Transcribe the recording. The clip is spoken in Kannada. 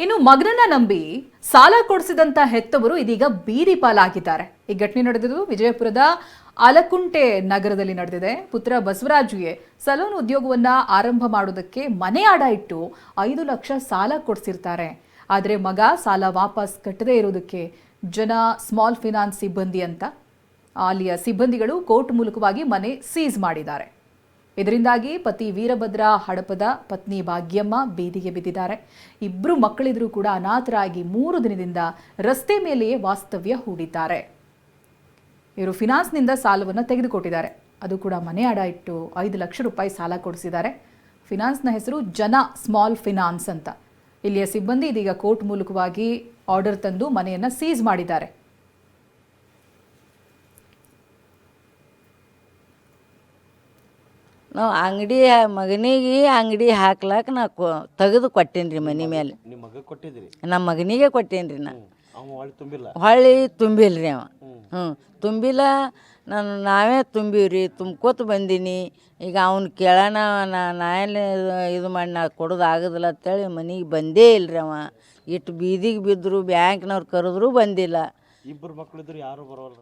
ಇನ್ನು ಮಗನನ್ನ ನಂಬಿ ಸಾಲ ಕೊಡಿಸಿದಂತ ಹೆತ್ತವರು ಇದೀಗ ಬೀದಿ ಪಾಲಾಗಿದ್ದಾರೆ. ಈ ಘಟನೆ ನಡೆದಿದ್ದು ವಿಜಯಪುರದ ಅಲಕುಂಟೆ ನಗರದಲ್ಲಿ ನಡೆದಿದೆ. ಪುತ್ರ ಬಸವರಾಜುಗೆ ಸಲೂನ್ ಉದ್ಯೋಗವನ್ನ ಆರಂಭ ಮಾಡೋದಕ್ಕೆ ಮನೆ ಅಡ ಇಟ್ಟು ಐದು ಲಕ್ಷ ಸಾಲ ಕೊಡಿಸಿರ್ತಾರೆ. ಆದರೆ ಮಗ ಸಾಲ ವಾಪಸ್ ಕಟ್ಟದೇ ಇರೋದಕ್ಕೆ ಜನ ಸ್ಮಾಲ್ ಫಿನಾನ್ಸ್ ಸಿಬ್ಬಂದಿ ಅಂತ ಅಲ್ಲಿಯ ಸಿಬ್ಬಂದಿಗಳು ಕೋರ್ಟ್ ಮೂಲಕವಾಗಿ ಮನೆ ಸೀಸ್ ಮಾಡಿದ್ದಾರೆ. ಇದರಿಂದಾಗಿ ಪತಿ ವೀರಭದ್ರ ಹಡಪದ ಪತ್ನಿ ಭಾಗ್ಯಮ್ಮ ಬೀದಿಗೆ ಬಿದ್ದಿದ್ದಾರೆ. ಇಬ್ಬರು ಮಕ್ಕಳಿದ್ರೂ ಕೂಡ ಅನಾಥರಾಗಿ ಮೂರು ದಿನದಿಂದ ರಸ್ತೆ ಮೇಲೆಯೇ ವಾಸ್ತವ್ಯ ಹೂಡಿದ್ದಾರೆ. ಇವರು ಫಿನಾನ್ಸ್ನಿಂದ ಸಾಲವನ್ನು ತೆಗೆದುಕೊಟ್ಟಿದ್ದಾರೆ. ಅದು ಕೂಡ ಮನೆ ಅಡ ಇಟ್ಟು ಐದು ಲಕ್ಷ ರೂಪಾಯಿ ಸಾಲ ಕೊಡಿಸಿದ್ದಾರೆ. ಫಿನಾನ್ಸ್ನ ಹೆಸರು ಜನ ಸ್ಮಾಲ್ ಫಿನಾನ್ಸ್ ಅಂತ. ಇಲ್ಲಿಯ ಸಿಬ್ಬಂದಿ ಇದೀಗ ಕೋರ್ಟ್ ಮೂಲಕವಾಗಿ ಆರ್ಡರ್ ತಂದು ಮನೆಯನ್ನು ಸೀಸ್ ಮಾಡಿದ್ದಾರೆ. ನಾವು ಅಂಗಡಿ ಮಗನಿಗೆ ಅಂಗಡಿ ಹಾಕ್ಲಾಕ ನಾ ಕೊ ತೆಗೆದು ಕೊಟ್ಟೇನ್ರಿ ಮನೆ ಮೇಲೆ ನಿಮ್ಮ ಮಗ ಕೊಟ್ಟಿದ್ರಿ? ನಮ್ಮ ಮಗನಿಗೆ ಕೊಟ್ಟೇನ್ರಿ ನಾ. ಅವ ಒಳ್ಳೆ ತುಂಬಿಲ್ಲ? ಹೊಳ್ಳಿ ತುಂಬಿಲ್ಲ ರೀ ಅವ ಹ್ಞೂ ತುಂಬಿಲ್ಲ ನಾನು ನಾವೇ ತುಂಬಿವ್ರಿ ತುಂಬ್ಕೋತ ಬಂದೀನಿ. ಈಗ ಅವ್ನು ಕೇಳೋಣ ನಾ ನಾ ಇದು ಮಾಡಿ ನಾ ಕೊಡೋದು ಆಗೋದಿಲ್ಲ ಅಂತೇಳಿ ಮನೆಗೆ ಬಂದೇ ಇಲ್ಲ ರೀ ಅವ. ಇಟ್ಟು ಬೀದಿಗೆ ಬಿದ್ದರು ಬ್ಯಾಂಕ್ನವ್ರು ಕರೆದ್ರು ಬಂದಿಲ್ಲ. ಇಬ್ಬರು ಮಕ್ಕಳಿದ್ರು ಯಾರು ಬರೋಲ್ಲ